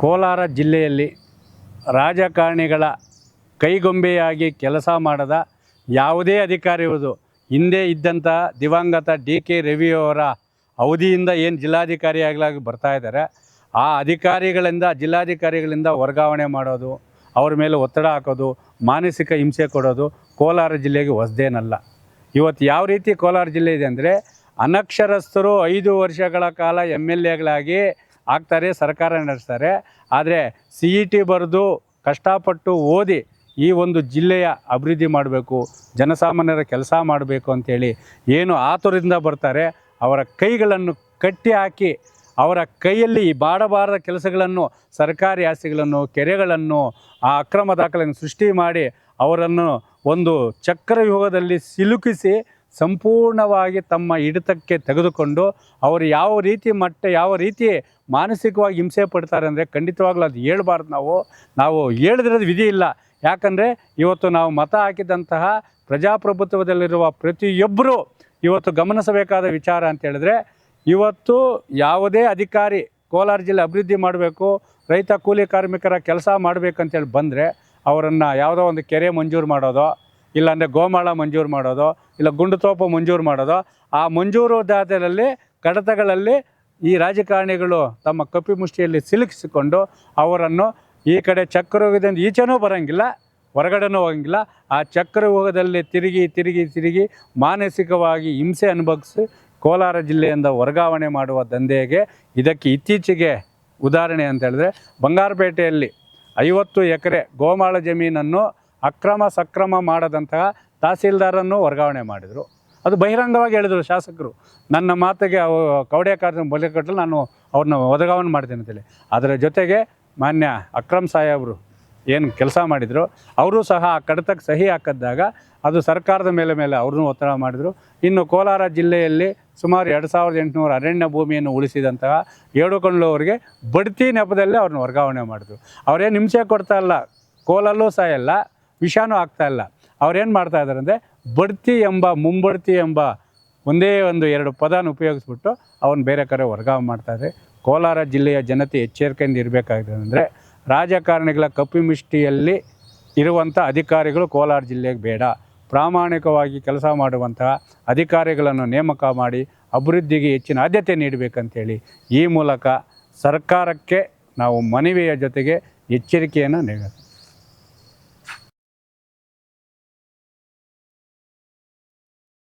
ಕೋಲಾರ ಜಿಲ್ಲೆಯಲ್ಲಿ ರಾಜಕಾರಣಿಗಳ ಕೈಗೊಂಬೆಯಾಗಿ ಕೆಲಸ ಮಾಡದ ಯಾವುದೇ ಅಧಿಕಾರಿ ಇರುವುದು, ಹಿಂದೆ ಇದ್ದಂಥ ದಿವಂಗತ ಡಿ ಕೆ ರವಿಯವರ ಅವಧಿಯಿಂದ ಏನು ಜಿಲ್ಲಾಧಿಕಾರಿಯಾಗಲಾಗಿ ಬರ್ತಾ ಇದ್ದಾರೆ, ಆ ಅಧಿಕಾರಿಗಳಿಂದ, ಜಿಲ್ಲಾಧಿಕಾರಿಗಳಿಂದ ವರ್ಗಾವಣೆ ಮಾಡೋದು, ಅವ್ರ ಮೇಲೆ ಒತ್ತಡ ಹಾಕೋದು, ಮಾನಸಿಕ ಹಿಂಸೆ ಕೊಡೋದು ಕೋಲಾರ ಜಿಲ್ಲೆಗೆ ಹೊಸದೇನಲ್ಲ. ಇವತ್ತು ಯಾವ ರೀತಿ ಕೋಲಾರ ಜಿಲ್ಲೆ ಇದೆ ಅಂದರೆ, ಅನಕ್ಷರಸ್ಥರು ಐದು ವರ್ಷಗಳ ಕಾಲ ಎಂ ಎಲ್ ಎಗಳಾಗಿ ಆಗ್ತಾರೆ, ಸರ್ಕಾರ ನಡೆಸ್ತಾರೆ. ಆದರೆ ಸಿ ಇ ಟಿ ಬರೆದು ಕಷ್ಟಪಟ್ಟು ಓದಿ ಈ ಒಂದು ಜಿಲ್ಲೆಯ ಅಭಿವೃದ್ಧಿ ಮಾಡಬೇಕು, ಜನಸಾಮಾನ್ಯರ ಕೆಲಸ ಮಾಡಬೇಕು ಅಂಥೇಳಿ ಏನು ಆತುರದಿಂದ ಬರ್ತಾರೆ, ಅವರ ಕೈಗಳನ್ನು ಕಟ್ಟಿ ಹಾಕಿ ಅವರ ಕೈಯಲ್ಲಿ ಈ ಬಾಡಬಾರದ ಕೆಲಸಗಳನ್ನು, ಸರ್ಕಾರಿ ಆಸ್ತಿಗಳನ್ನು, ಕೆರೆಗಳನ್ನು ಆ ಅಕ್ರಮ ದಾಖಲೆಯನ್ನು ಸೃಷ್ಟಿ ಮಾಡಿ ಅವರನ್ನು ಒಂದು ಚಕ್ರವ್ಯೂಹದಲ್ಲಿ ಸಿಲುಕಿಸಿ ಸಂಪೂರ್ಣವಾಗಿ ತಮ್ಮ ಹಿಡಿತಕ್ಕೆ ತೆಗೆದುಕೊಂಡು ಅವರು ಯಾವ ರೀತಿ ಮಟ್ಟ, ಯಾವ ರೀತಿ ಮಾನಸಿಕವಾಗಿ ಹಿಂಸೆ ಪಡ್ತಾರೆ ಅಂದರೆ ಖಂಡಿತವಾಗ್ಲೂ ಅದು ಹೇಳ್ಬಾರ್ದು ನಾವು. ನಾವು ಹೇಳಿದ್ರದ್ದು ವಿಧಿ ಇಲ್ಲ. ಯಾಕಂದರೆ ಇವತ್ತು ನಾವು ಮತ ಹಾಕಿದಂತಹ ಪ್ರಜಾಪ್ರಭುತ್ವದಲ್ಲಿರುವ ಪ್ರತಿಯೊಬ್ಬರು ಇವತ್ತು ಗಮನಿಸಬೇಕಾದ ವಿಚಾರ ಅಂತ ಹೇಳಿದ್ರೆ, ಇವತ್ತು ಯಾವುದೇ ಅಧಿಕಾರಿ ಕೋಲಾರ ಜಿಲ್ಲೆ ಅಭಿವೃದ್ಧಿ ಮಾಡಬೇಕು, ರೈತ ಕೂಲಿ ಕಾರ್ಮಿಕರ ಕೆಲಸ ಮಾಡಬೇಕಂತೇಳಿ ಬಂದರೆ ಅವರನ್ನು ಯಾವುದೋ ಒಂದು ಕೆರೆ ಮಂಜೂರು ಮಾಡೋದು ಇಲ್ಲಾಂದರೆ ಗೋಮಾಳ ಮಂಜೂರು ಮಾಡೋದು, ಇಲ್ಲ ಗುಂಡುತೋಪು ಮಂಜೂರು ಮಾಡೋದು, ಆ ಮಂಜೂರು ದಾತರಲ್ಲಿ ಕಡತಗಳಲ್ಲಿ ಈ ರಾಜಕಾರಣಿಗಳು ತಮ್ಮ ಕಪಿಮುಷ್ಟಿಯಲ್ಲಿ ಸಿಲುಕಿಸಿಕೊಂಡು ಅವರನ್ನು ಈ ಕಡೆ ಚಕ್ರವ್ಯೂಹದಿಂದ ಈಚೆನೂ ಬರೋಂಗಿಲ್ಲ, ಹೊರಗಡೆನೂ ಹೋಗಂಗಿಲ್ಲ. ಆ ಚಕ್ರವ್ಯೂಹದಲ್ಲಿ ತಿರುಗಿ ತಿರುಗಿ ತಿರುಗಿ ಮಾನಸಿಕವಾಗಿ ಹಿಂಸೆ ಅನುಭವಿಸಿ ಕೋಲಾರ ಜಿಲ್ಲೆಯಿಂದ ವರ್ಗಾವಣೆ ಮಾಡುವ ದಂಧೆಗೆ ಇದಕ್ಕೆ ಇತ್ತೀಚೆಗೆ ಉದಾಹರಣೆ ಅಂತ ಹೇಳಿದ್ರೆ ಬಂಗಾರಪೇಟೆಯಲ್ಲಿ ಐವತ್ತು ಎಕರೆ ಗೋಮಾಳ ಜಮೀನನ್ನು ಅಕ್ರಮ ಸಕ್ರಮ ಮಾಡದಂತಹ ತಹಸೀಲ್ದಾರನ್ನು ವರ್ಗಾವಣೆ ಮಾಡಿದರು. ಅದು ಬಹಿರಂಗವಾಗಿ ಹೇಳಿದರು ಶಾಸಕರು. ನನ್ನ ಮಾತಿಗೆ ಅವು ಕವಡೆ ಕಾರ್ಯ ಕಟ್ಟಲು ನಾನು ಅವ್ರನ್ನ ವರ್ಗಾವಣೆ ಮಾಡ್ತೀನಿ ಅಂತೇಳಿ. ಅದರ ಜೊತೆಗೆ ಮಾನ್ಯ ಅಕ್ರಮ್ ಸಾಹೇಬರು ಏನು ಕೆಲಸ ಮಾಡಿದರು, ಅವರು ಸಹ ಆ ಕಡತಕ್ಕೆ ಸಹಿ ಹಾಕಿದ್ದಾಗ ಅದು ಸರ್ಕಾರದ ಮೇಲೆ ಮೇಲೆ ಅವ್ರನ್ನೂ ಒತ್ತಡ ಮಾಡಿದರು. ಇನ್ನು ಕೋಲಾರ ಜಿಲ್ಲೆಯಲ್ಲಿ ಸುಮಾರು ಎರಡು ಸಾವಿರದ ಎಂಟುನೂರು ಅರಣ್ಯ ಭೂಮಿಯನ್ನು ಉಳಿಸಿದಂತಹ ಏಡುಕೊಂಡ್ಲು ಅವರಿಗೆ ಬಡ್ತಿ ನೆಪದಲ್ಲಿ ಅವ್ರನ್ನ ವರ್ಗಾವಣೆ ಮಾಡಿದ್ರು. ಅವರೇನು ಹಿಂಸೆ ಕೊಡ್ತಾ ಇಲ್ಲ. ಕೋಲಲ್ಲೂ ಸಾಯಲ್ಲ ವಿಷಾನೂ ಆಗ್ತಾ ಇಲ್ಲ. ಅವ್ರೇನು ಮಾಡ್ತಾ ಇದ್ದಾರೆ ಅಂದರೆ ಬಡ್ತಿ ಎಂಬ ಮುಂಬಡ್ತಿ ಎಂಬ ಒಂದೇ ಒಂದು ಎರಡು ಪದನ ಉಪಯೋಗಿಸ್ಬಿಟ್ಟು ಅವನು ಬೇರೆ ಕಡೆ ವರ್ಗಾವಣೆ ಮಾಡ್ತಾರೆ ಕೋಲಾರ ಜಿಲ್ಲೆಯ ಜನತೆ ಎಚ್ಚರಿಕೆಯಿಂದ ಇರಬೇಕಾಗಿದೆ ಅಂದರೆ ರಾಜಕಾರಣಿಗಳ ಕಪಿಮಿಷ್ಟಿಯಲ್ಲಿ ಇರುವಂಥ ಅಧಿಕಾರಿಗಳು ಕೋಲಾರ ಜಿಲ್ಲೆಗೆ ಬೇಡ. ಪ್ರಾಮಾಣಿಕವಾಗಿ ಕೆಲಸ ಮಾಡುವಂತಹ ಅಧಿಕಾರಿಗಳನ್ನು ನೇಮಕ ಮಾಡಿ ಅಭಿವೃದ್ಧಿಗೆ ಹೆಚ್ಚಿನ ಆದ್ಯತೆ ನೀಡಬೇಕಂತೇಳಿ ಈ ಮೂಲಕ ಸರ್ಕಾರಕ್ಕೆ ನಾವು ಮನವಿಯ ಜೊತೆಗೆ ಎಚ್ಚರಿಕೆಯನ್ನು ನೀಡಬೇಕು